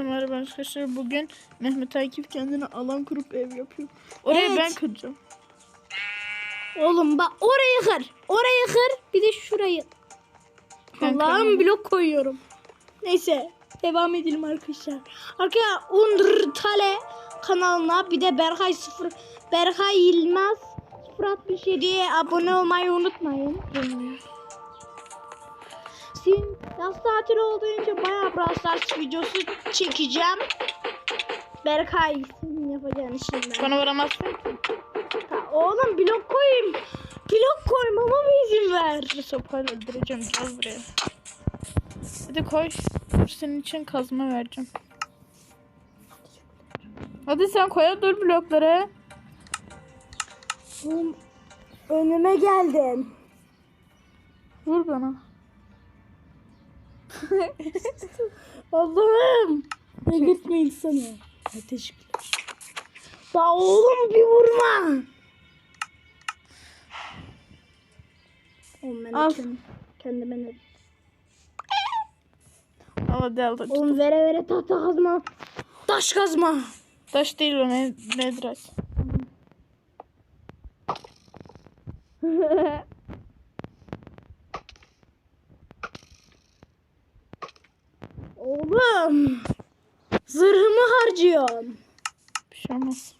Herkese merhaba arkadaşlar. Bugün Mehmet Akif kendine alan kurup ev yapıyor. Oraya Evet. ben kıracağım. Oğlum bak orayı kır. Orayı kır. Bir de şurayı. Allah'ım blok koyuyorum. Neyse. Devam edelim arkadaşlar. Arkadaşlar Undertale kanalına bir de Berkay 0 Berkay Yılmaz 067'ye abone olmayı unutmayın. Şimdi yaz tatili olduğunca bayağı Brawl videosu çekeceğim. Berkay senin yapacağın işinden. Bana varamazsın ki. Ha, Oğlum blok koyayım. Blok koymama mı izin ver? Bir sopayla öldüreceğim. Gel buraya. Hadi koy. Dur senin için kazma vereceğim. Hadi sen koya dur blokları. Oğlum, önüme geldin. Vur bana. Allah'ım. Delirtme insanı. Ha, Teşekkürler. Da oğlum bir vurma. Oğlum ben de Al. kendim- kendime ne? Al. hadi. Oğlum vere vere tahta kazma. Taş kazma. Taş değil o ne, nedir Oğlum. Zırhımı harcıyorum. Bir şey olmaz.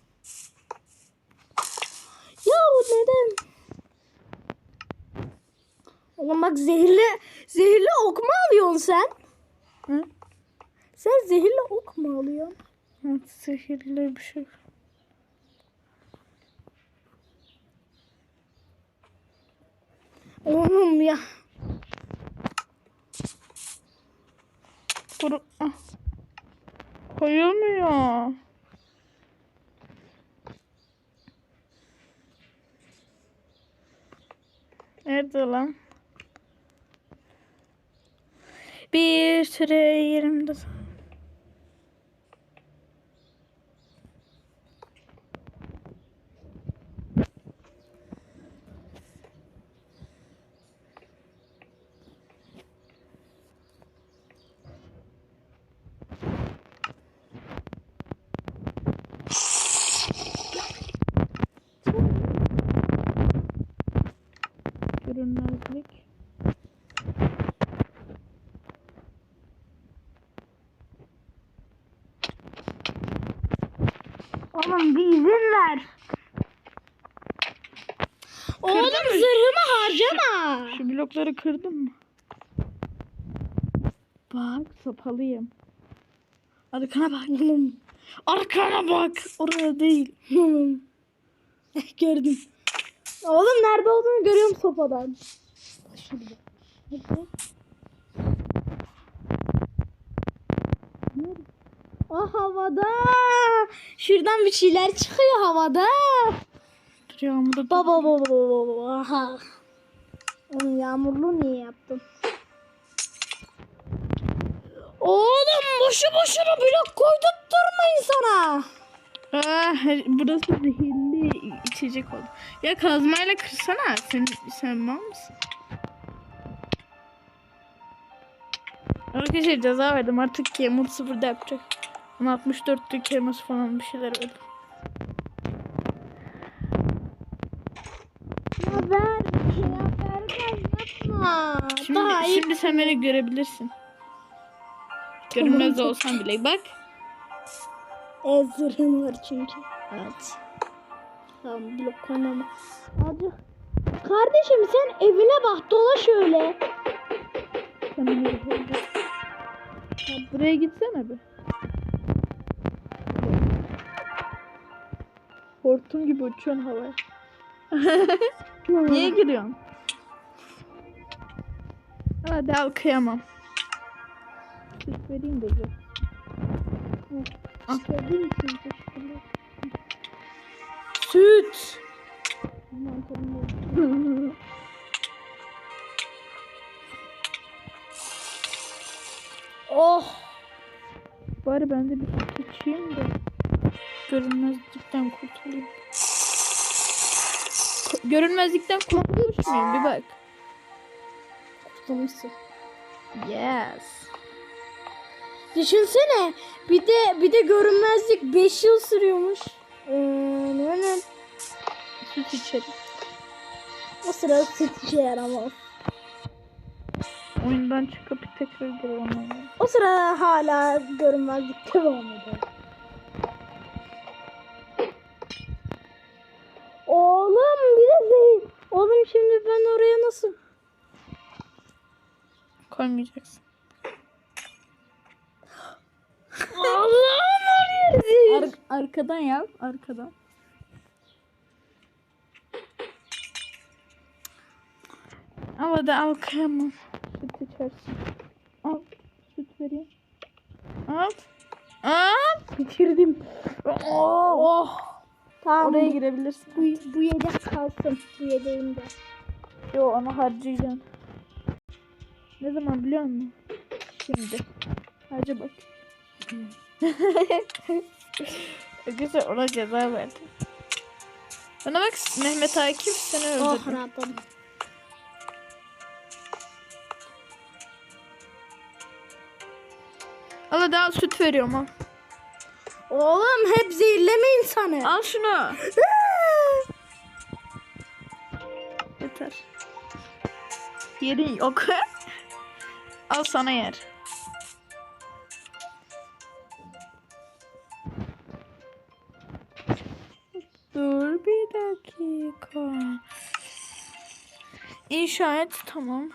Ya neden? Oğlum bak zehirli zehirli ok mu alıyorsun sen? Hı? Sen zehirli ok mu alıyorsun? Evet, sihirli bir şey. Oğlum ya. Kuru... Ah. Koyulmuyor. Nerede lan? Bir süre yerimde. Görünmezlik. Oğlum bir izin ver. Oğlum zırhımı harcama. Şu blokları kırdın mı? Bak sopalıyım. Arkana bak. Oğlum. Arkana bak. Oraya değil. Gördüm. Oğlum nerede olduğunu görüyorum sopadan. Şurada. Nerede? Nerede? Ah havada. Şuradan bir şeyler çıkıyor havada. Yağmurda. Baba baba baba baba. Aha. Oğlum yağmurlu niye yaptın? Oğlum boşu boşuna blok koydurtturmayın sana. Aa, her- burası zehirli içecek oldu. Ya kazmayla kırsana. Sen, sen mal mısın? Arkadaşlar ceza verdim. Artık Kemur sıfırda yapacak. Ona 64 keması falan bir şeyler verdim. Ya ver. Ya Berkay yapma. Şimdi, Daha şimdi sen beni görebilirsin. Görünmez olsam bile. Bak. E, zırhın var çünkü. Evet. Tamam blok koymama. Hadi. Kardeşim sen evine bak dolaş öyle. Ya buraya gitsene bir. Hortum gibi uçuyorsun havaya. Niye giriyorsun? Hadi al kıyamam. Süt vereyim de. Ah. İstediğin için. Süt. Oh. Bari ben de bir süt içeyim de görünmezlikten kurtulayım. Görünmezlikten kurtulmuş muyum? Bir bak. Kurtulmuşsun. Yes. Düşünsene. Bir de bir de görünmezlik 5 yıl sürüyormuş. Ee, ne ne? Süt içerim. O sırada süt işe yaramaz. Oyundan çıkıp tekrar olmalıyım. O sırada hala görünmezlik devam ediyor. Oğlum bir de zehir. Oğlum şimdi ben oraya nasıl Koymayacaksın. Allah'ım. Ar- arkadan yap. Arkadan. Ama da al kıyamam. Süt içersin. Al. Süt vereyim. Al. Al. Bitirdim. Oh. Tamam. Oraya girebilirsin. bu, bu yedek kalsın. Bu yedeğimde. Yo onu harcayacaksın. Ne zaman biliyor musun? Şimdi. Harca bak. Güzel ona ceza verdi. Bana bak Mehmet Akif seni Oh öldürdü. rahatladım. Hadi al süt veriyorum al. Oğlum hep zehirleme insanı. Al şunu. Yeter. Yerin yok. al sana yer. Dur bir dakika. İnşa et tamam.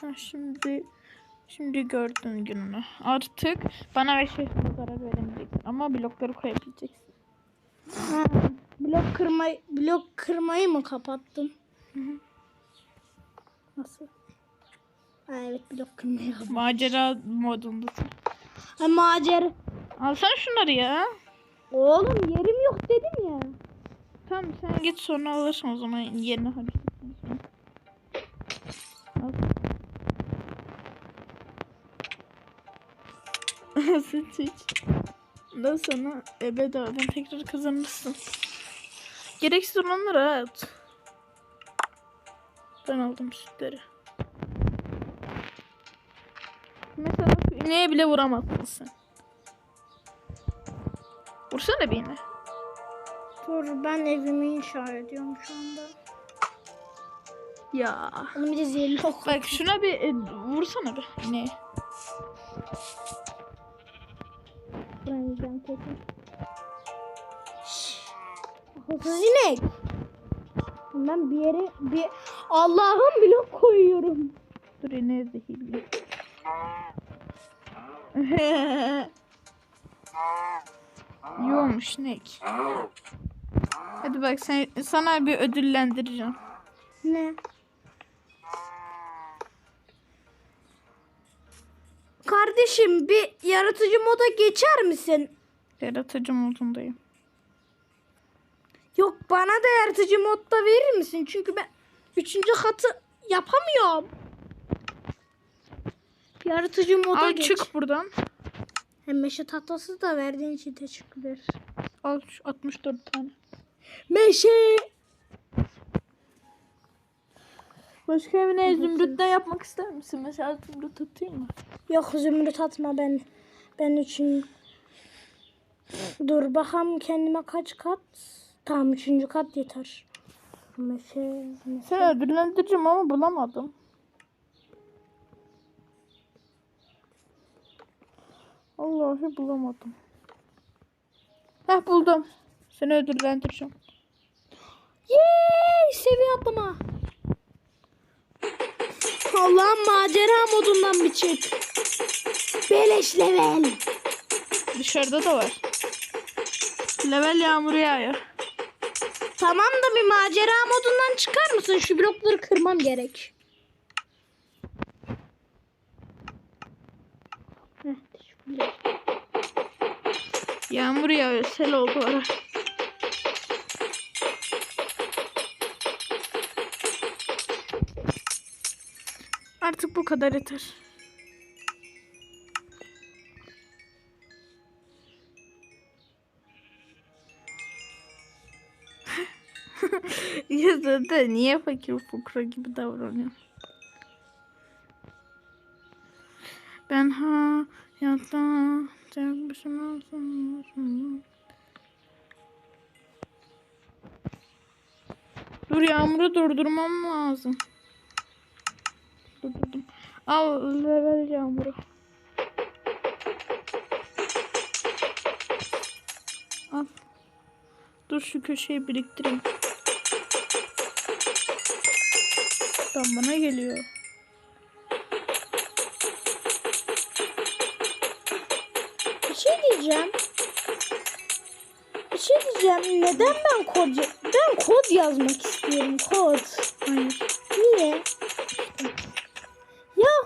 Ha, şimdi şimdi gördün gününü. Artık bana ve şehrime zarar veremeyeceksin. Ama blokları koyabileceksin. Ha, blok kırmayı blok kırmayı mı kapattın? Nasıl? Ha, evet blok kırmayı kapattım. Macera modundasın. Ha, macer. Alsana şunları ya. Oğlum yerim yok dedim ya. Tamam sen git sonra alırsın o zaman yerine harcarsın. Süt iç. Da sana e, bedavadan tekrar kazanırsın. Gereksiz olanları at. Ben aldım sütleri. Mesela ineğe bile vuramazsın sen. Vursana bir ineğe. Dur ben evimi inşa ediyorum şu anda. Ya. Oğlum bir de zehirli. Bak şuna bir e, vursana bir ineğe. Vurmayacağım kesin. Akılsız inek. Ben bir yere bir Allah'ım blok koyuyorum. Dur ineğe zehirli. İyi olmuş inek. Hadi bak sen, sana bir ödüllendireceğim. Ne? Kardeşim bir yaratıcı moda geçer misin? Yaratıcı modundayım. Yok bana da yaratıcı modda verir misin? Çünkü ben üçüncü katı yapamıyorum. Bir yaratıcı moda Al geç. çık buradan. Hem meşe tahtası da verdiğin için teşekkürler. Al şu 64 tane. Meşe. Başka evine zümrütten yapmak ister misin? Mesela zümrüt atayım mı? Yok zümrüt atma ben. Ben için. Dur bakalım kendime kaç kat. Tamam üçüncü kat yeter. Meşe. meşe. Seni ödüllendireceğim ama bulamadım. Vallahi bulamadım. Heh buldum. Seni ödüllendireceğim. Yeee seviye atlama. Allah'ım macera modundan bir çık. Beleş level. Dışarıda da var. Level yağmuru yağıyor. Tamam da bir macera modundan çıkar mısın? Şu blokları kırmam gerek. Yağmur yağıyor. Sel oldu ara. Artık bu kadar yeter. ya zaten niye fakir fukra gibi davranıyor? tenha yatta tek başıma Dur yağmuru durdurmam lazım. Al level yağmuru. Al. Dur şu köşeyi biriktireyim. Tam bana geliyor. Bir şey diyeceğim. Bir şey diyeceğim. Neden ben kod ben kod yazmak istiyorum kod. Hayır.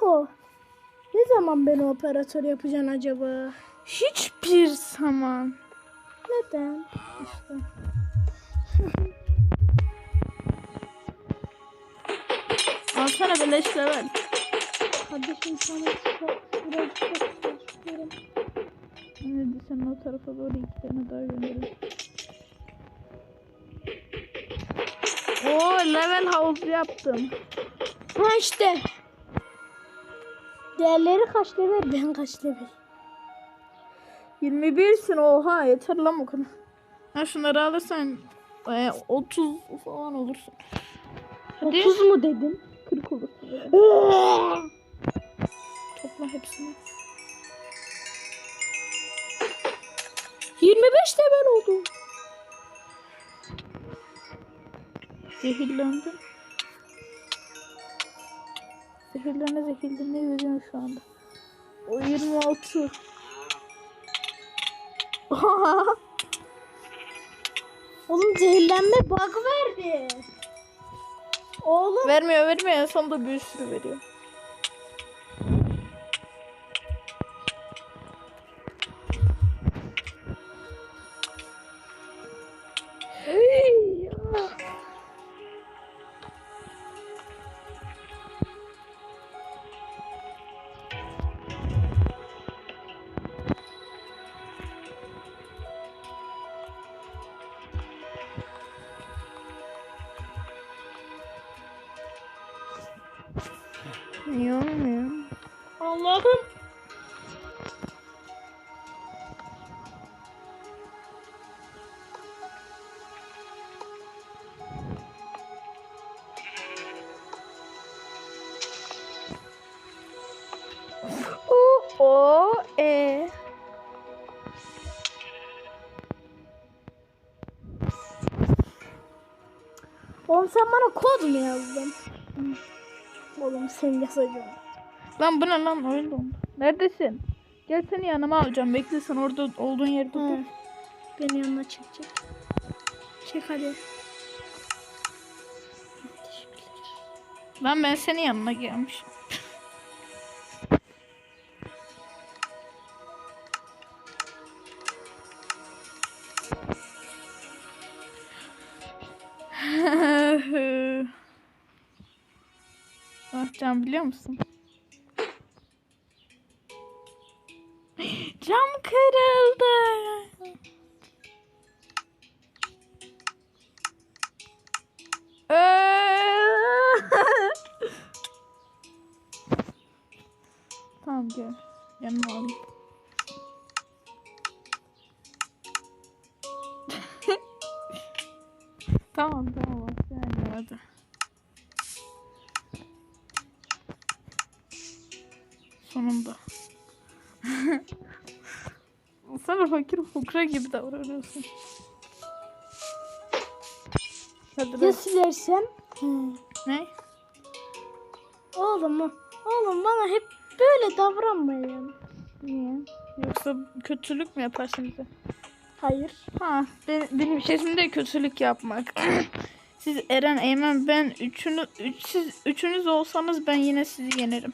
Yahu. Ne zaman beni operatör yapacaksın acaba? Hiçbir zaman. Neden? İşte. Alsana beleş level. Kardeşim sana biraz çok istiyorum. Hadi sen o tarafa doğru iki tane daha gönderin. Oo level havuz yaptım. Ha işte. Değerleri kaç level? Ben kaç level? 21'sin oha yeter lan o kadar. Ha şunları alırsan e, 30 falan olursun. Hadi 30 mu dedim? 40 olursun. yani. Topla hepsini. 25 level oldu. Zehirlendim. Zehirlene zehirlene yürüyorum şu anda. O 26. Oğlum zehirlenme bug verdi. Oğlum vermiyor vermiyor en sonunda bir sürü veriyor. Hey ya. Sen bana kod mu yazdın? Oğlum sen yazacağım. Lan bu ne lan oyun dondu. Neredesin? Gel seni yanıma alacağım. Bekle sen orada olduğun yerde dur. Beni yanına çekecek. Çek hadi. Lan ben senin yanına gelmişim. Biliyor musun? Fakir fukra gibi davranıyorsun. Hadi Ya silersem? Ne? Oğlum, oğlum bana hep böyle davranmayın. Niye? Yoksa kötülük mü yaparsın bize? Hayır. Ha, benim, benim şefim de kötülük yapmak. siz Eren, Eymen, ben üçünü, üç, siz üçünüz olsanız ben yine sizi yenerim.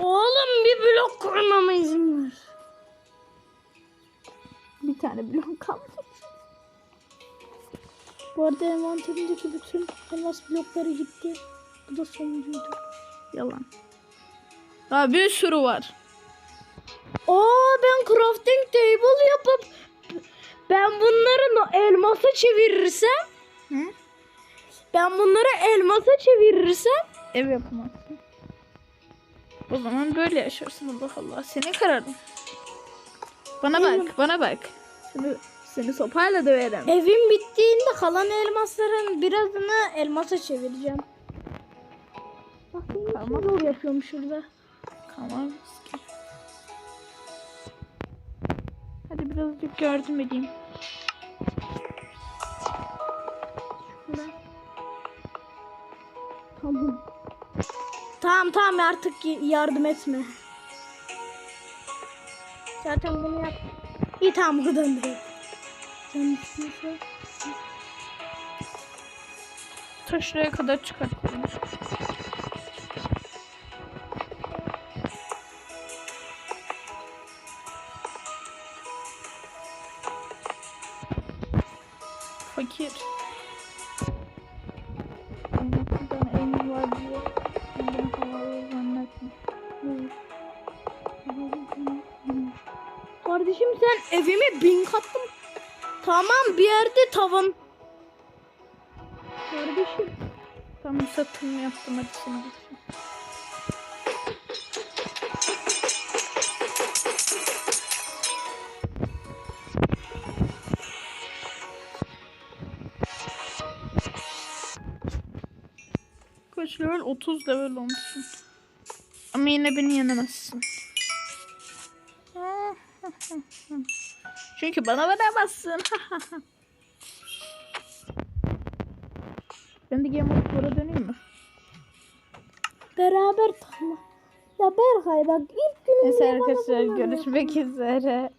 Oğlum bir blok koymama izin ver. Bir tane blok kaldı. Bu arada envanterimdeki bütün elmas blokları gitti. Bu da sonuncuydu. Yalan. Daha bir sürü var. Aa ben crafting table yapıp ben bunları elmasa çevirirsem Hı? ben bunları elmasa çevirirsem Ev yapamazsın. O zaman böyle yaşarsın Allah Allah. Senin kararın. Bana bak, bana bak. Seni, seni sopayla döverim. Evim bittiğinde kalan elmasların birazını elmasa çevireceğim. Bak benim Tamam. yol yapıyorum şurada. Tamam. Hadi birazcık yardım edeyim. Şurada. Tamam. Tamam tamam artık yardım etme. Zaten bunu yap. İyi tamam buradan direkt. Ta şuraya kadar çıkarttım. Fakir. Sen evime bin kattın. Tamam bir yerde tavan. Kardeşim. Tamam satım yaptım hadi şimdi. Kaç level? 30 level olmuşsun. Ama yine beni yenemezsin. Çünkü bana varamazsın. ben de Game of Thrones'a döneyim mi? Beraber tamam. Ya Berkay bak ilk günümüzde Neyse arkadaşlar görüşmek üzere.